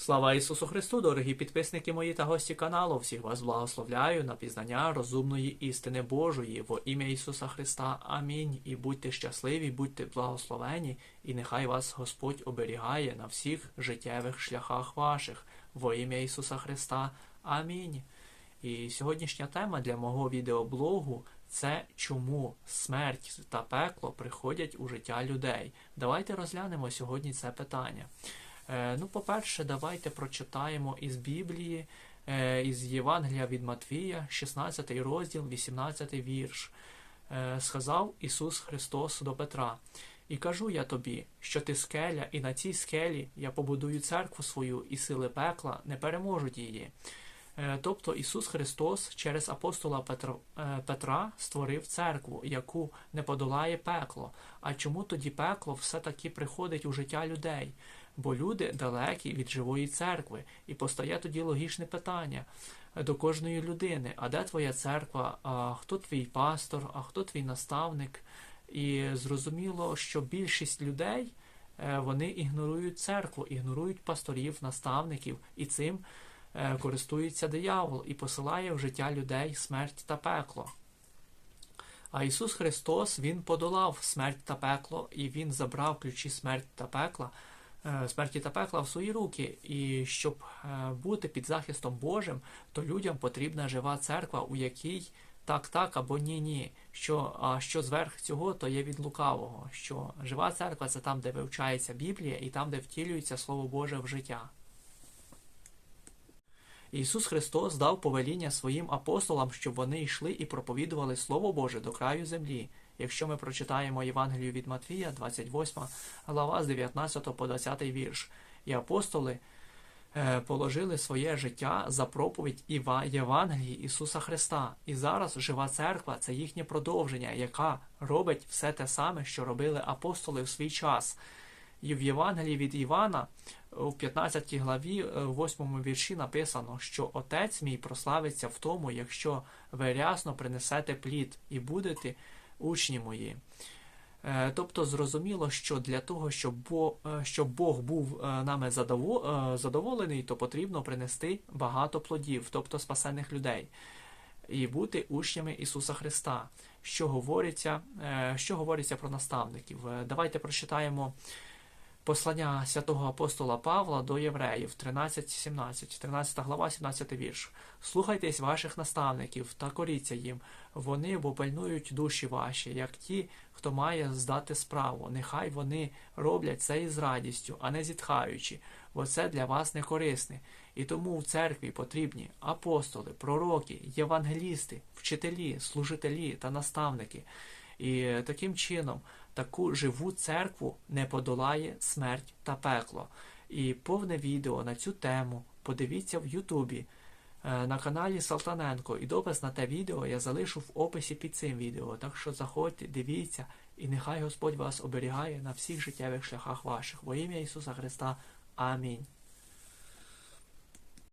Слава Ісусу Христу, дорогі підписники мої та гості каналу. Всіх вас благословляю на пізнання розумної істини Божої во ім'я Ісуса Христа. Амінь. І будьте щасливі, будьте благословені, і нехай вас Господь оберігає на всіх життєвих шляхах ваших во ім'я Ісуса Христа. Амінь. І сьогоднішня тема для мого відеоблогу це чому смерть та пекло приходять у життя людей. Давайте розглянемо сьогодні це питання. Е, Ну, по-перше, давайте прочитаємо із Біблії, е, із Євангелія від Матвія, 16 розділ, 18 вірш. Е, Сказав Ісус Христос до Петра: І кажу я тобі, що ти скеля, і на цій скелі я побудую церкву свою, і сили пекла не переможуть її. Тобто Ісус Христос через апостола Петра, е, Петра створив церкву, яку не подолає пекло. А чому тоді пекло все-таки приходить у життя людей? Бо люди далекі від живої церкви, і постає тоді логічне питання до кожної людини: а де твоя церква? А хто твій пастор, а хто твій наставник? І зрозуміло, що більшість людей е, вони ігнорують церкву, ігнорують пасторів, наставників, і цим е, користується диявол і посилає в життя людей смерть та пекло. А Ісус Христос Він подолав смерть та пекло, і Він забрав ключі смерть та пекла, смерті та пекла в свої руки. І щоб е, бути під захистом Божим, то людям потрібна жива церква, у якій так, так або ні, ні. Що, а що зверх цього, то є від лукавого. Що жива церква це там, де вивчається Біблія, і там, де втілюється Слово Боже в життя. Ісус Христос дав повеління своїм апостолам, щоб вони йшли і проповідували Слово Боже до краю землі. Якщо ми прочитаємо Євангелію від Матвія, 28 глава з 19 по 20 вірш, і апостоли е, положили своє життя за проповідь Євангелії Ісуса Христа. І зараз жива церква це їхнє продовження, яка робить все те саме, що робили апостоли в свій час. І в Євангелії від Івана у 15 главі, е, в 8 вірші написано, що Отець мій прославиться в тому, якщо ви рясно принесете плід і будете учні мої. Е, Тобто зрозуміло, що для того, щоб щоб Бог був е, нами е, задоволений, то потрібно принести багато плодів, тобто спасених людей, і бути учнями Ісуса Христа. Що говориться, е, що говориться про наставників? Е, Давайте прочитаємо Послання святого апостола Павла до євреїв 13.17, 13 глава, 17 вірш. Слухайтесь ваших наставників та коріться їм. Вони попильнують душі ваші, як ті, хто має здати справу. Нехай вони роблять це із радістю, а не зітхаючи, бо це для вас не корисне. І тому в церкві потрібні апостоли, пророки, євангелісти, вчителі, служителі та наставники. І таким чином таку живу церкву не подолає смерть та пекло. І повне відео на цю тему подивіться в Ютубі е, на каналі Салтаненко. І допис на те відео я залишу в описі під цим відео. Так що заходьте, дивіться, і нехай Господь вас оберігає на всіх життєвих шляхах ваших. Во ім'я Ісуса Христа. Амінь.